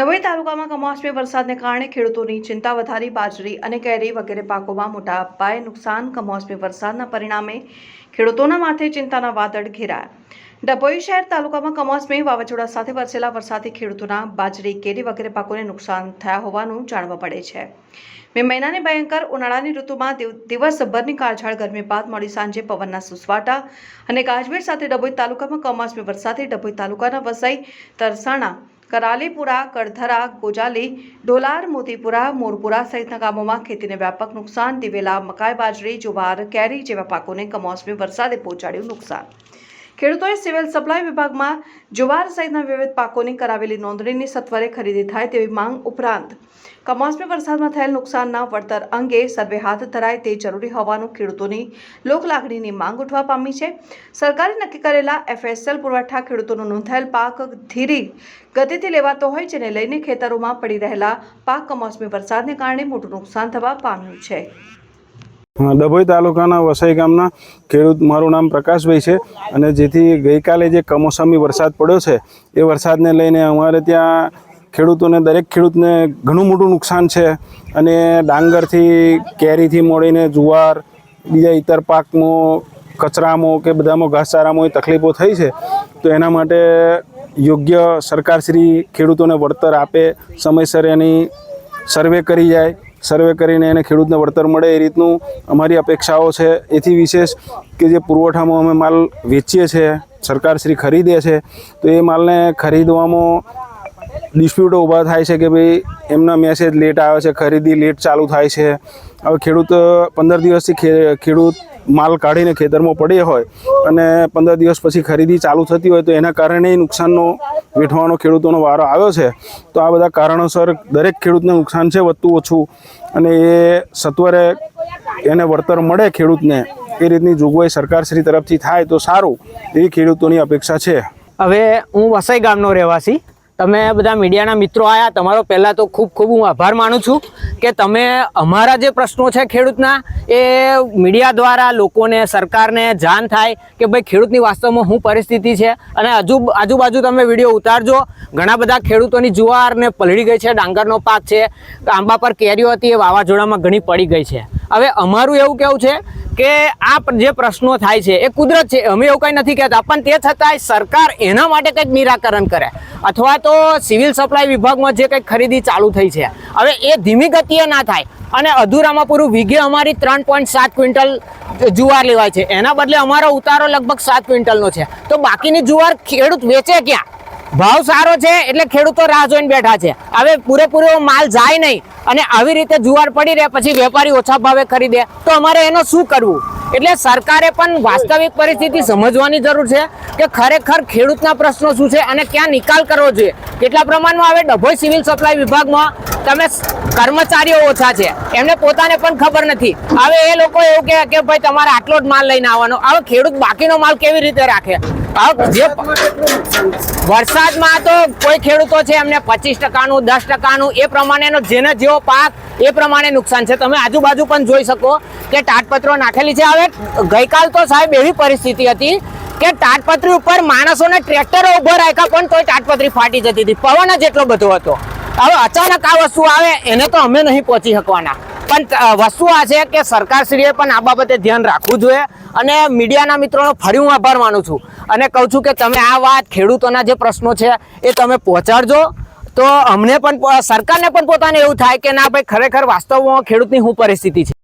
ડભોઈ તાલુકામાં કમોસમી વરસાદને કારણે ખેડૂતોની ચિંતા વધારી, બાજરી અને કેરી વગેરે પાકોમાં મોટા પાયે નુકસાન કમોસમી વરસાદના પરિણામે ખેડૂતોના માથે ચિંતાના વાદળ ઘેરાયા. ડભોઈ શહેર તાલુકામાં કમોસમી વાવાઝોડા સાથે વરસેલા વરસાદથી ખેડૂતોના બાજરી, કેરી વગેરે પાકોને નુકસાન થયા હોવાનું જાણવા મળે છે. મે મહિનાની ભયંકર ઉનાળાની ઋતુમાં દિવ- દિવસભરની કાળઝાળ ગરમી બાદ મોડી સાંજે પવનના સુસવાટા અને ગાજવીર સાથે ડભોઈ તાલુકામાં કમોસમી વરસાદથી ડભોઈ તાલુકાના વસઈ, તરસાણા કરાલીપુરા કડધરા ગોજાલી, ડોલાર, મોતીપુરા, મોરપુરા સહિતના ગામોમાં ખેતીને વ્યાપક નુકસાન, દિવેલા, મકાઈ બાજરી, જુવાર, કેરી જેવા પાકોને કમોસમી વરસાદે પહોંચાડ્યું નુકસાન. ખેડૂતોએ સિવિલ સપ્લાય વિભાગમાં જુવાર સહિતના વિવિધ પાકોની કરાવેલી નોંધણીની સત્વરે ખરીદી થાય તેવી માંગ ઉપરાંત કમોસમી વરસાદમાં થયેલ નુકસાનના વળતર અંગે સર્વે હાથ ધરાય તે જરૂરી હોવાનું ખેડૂતોની લોકલાગણીની માંગ ઉઠવા પામી છે. સરકારે નક્કી કરેલા એફએસએલ પુરવઠા ખેડૂતોનો નોંધાયેલ પાક ધીરી ગતિથી લેવાતો હોય જેને લઈને ખેતરોમાં પડી રહેલા પાક કમોસમી વરસાદને કારણે મોટું નુકસાન થવા પામ્યું છે. ડભોઈ તાલુકાના વસાઈ ગામના ખેડૂત, મારું નામ પ્રકાશભાઈ છે અને જેથી ગઈકાલે જે કમોસમી વરસાદ પડ્યો છે, એ વરસાદને લઈને અમારે ત્યાં ખેડૂતોને, દરેક ખેડૂતને ઘણું મોટું નુકસાન છે અને ડાંગરથી, કેરીથી મોડીને જુવાર, બીજા ઇતર પાકમાં, કચરામાં કે બધામાં ઘાસચારામાં એ તકલીફો થઈ છે, તો એના માટે યોગ્ય સરકારશ્રી ખેડૂતોને વળતર આપે, સમયસર એની સર્વે કરી જાય સર્વે કરીને એને ખેડૂતને વળતર મળે એ રીતનું અમારી અપેક્ષાઓ છે. એથી વિશેષ કે જે પુરવઠામાં અમે માલ વેચીએ છીએ સરકારશ્રી ખરીદે છે, તો એ માલને ખરીદવામાં ડિસ્પ્યુટો ઊભા થાય છે કે ભાઈ એમના મેસેજ લેટ આવે છે, ખરીદી લેટ ચાલુ થાય છે. હવે ખેડૂત, પંદર દિવસથી ખેડૂત માલ કાઢીને ખેતરમાં પડે હોય અને પંદર દિવસ પછી ખરીદી ચાલુ થતી હોય તો એના કારણે નુકસાનનો, વેઠવાનો, ખેડૂતોનો વારો આવ્યો છે. તો આ બધા કારણોસર દરેક ખેડૂતને નુકસાન છે, વધતું ઓછું. અને એ સત્વરે એને વળતર મળે ખેડૂતને, એ રીતની જોગવાઈ સરકારશ્રી તરફથી થાય તો સારું એવી ખેડૂતોની અપેક્ષા છે. હવે હું વસઈ ગામનો રહેવાસી. તમે બધા મીડિયાના મિત્રો આવ્યા તમારો પહેલાં તો ખૂબ ખૂબ હું આભાર માનું છું કે તમે અમારા જે પ્રશ્નો છે ખેડૂતના, એ મીડિયા દ્વારા લોકોને, સરકારને જાણ થાય કે ભાઈ ખેડૂતની વાસ્તવમાં શું પરિસ્થિતિ છે અને હજુ આજુબાજુ તમે વીડિયો ઉતારજો. ઘણા બધા ખેડૂતોની જુવાર ને પલળી ગઈ છે, ડાંગરનો પાક છે, આંબા પર કેરીઓ હતી, એ વાવાઝોડામાં ઘણી પડી ગઈ છે. હવે અમારું એવું કેવું છે કે આ જે પ્રશ્નો થાય છે, એ કુદરત છે. અમે એવું કંઈ નથી કહેતા, પણ તે છતાંય સરકાર એના માટે કંઈક નિરાકરણ કરે. અથવા તો સિવિલ સપ્લાય વિભાગમાં જે કંઈક ખરીદી ચાલુ થઈ છે. હવે એ ધીમી ગતિએ ના થાય અને અધૂરામાં પૂરું વીઘે અમારી ત્રણ પોઈન્ટ સાત ક્વિન્ટલ જુવાર લેવાય છે. એના બદલે અમારો ઉતારો લગભગ સાત ક્વિન્ટલનો છે. તો બાકીની જુવાર ખેડૂત વેચે ક્યાં? ભાવ સારો છે એટલે ખેડૂતો રાહ જોઈને બેઠા છે. હવે પૂરેપૂરો માલ જાય નહીં અને આવી રીતે જુવાર પડી રહે પછી વેપારી ઓછા ભાવે ખરીદે. તો અમારે એનો શું કરવું? એટલે સરકારે પણ વાસ્તવિક પરિસ્થિતિ સમજવાની જરૂર છે કે ખરેખર ખેડૂતના પ્રશ્નો શું છે અને ક્યાં નિકાલ કરવો જોઈએ. કેટલા પ્રમાણમાં હવે ડભોઈ સિવિલ સપ્લાય વિભાગમાં તમે કર્મચારીઓ ઓછા છે. એમને પોતાને પણ ખબર નથી. હવે એ લોકો એવું કહે કે ભાઈ તમારે આટલો જ માલ લઈને આવવાનો. હવે ખેડૂત બાકીનો માલ કેવી રીતે રાખે? હવે જે વરસાદમાં તો કોઈ ખેડૂતો છે એમને પચીસ ટકાનું, દસ ટકાનું, એ પ્રમાણેનો જેને જેવો પાક, એ પ્રમાણે નુકસાન છે. તમે આજુબાજુ પણ જોઈ શકો કે તાટપત્રો નાખેલી છે. હવે ગઈકાલ તો સાહેબ એવી પરિસ્થિતિ હતી કે તાટપત્રી ઉપર માણસોને ટ્રેક્ટરો ઊભો રાખ્યા પણ તોય તાટપત્રી ફાટી જતી હતી. પવન જ એટલો બધો હતો. હવે અચાનક આ વસ્તુ આવે, એને તો અમે નહીં પહોંચી શકવાના. પણ વસ્તુ આ છે કે સરકારશ્રીએ પણ આ બાબતે ધ્યાન રાખવું જોઈએ. અને મીડિયાના મિત્રોનો ફરી હું આભાર માનું છું. અને કહું છું કે તમે આ વાત ખેડૂતોના જે પ્રશ્નો છે એ તમે પહોંચાડજો. તો અમને પણ સરકારને પણ પોતાને એવું થાય કે ના ભાઈ, ખરેખર વાસ્તવમાં ખેડૂતની શું પરિસ્થિતિ છે.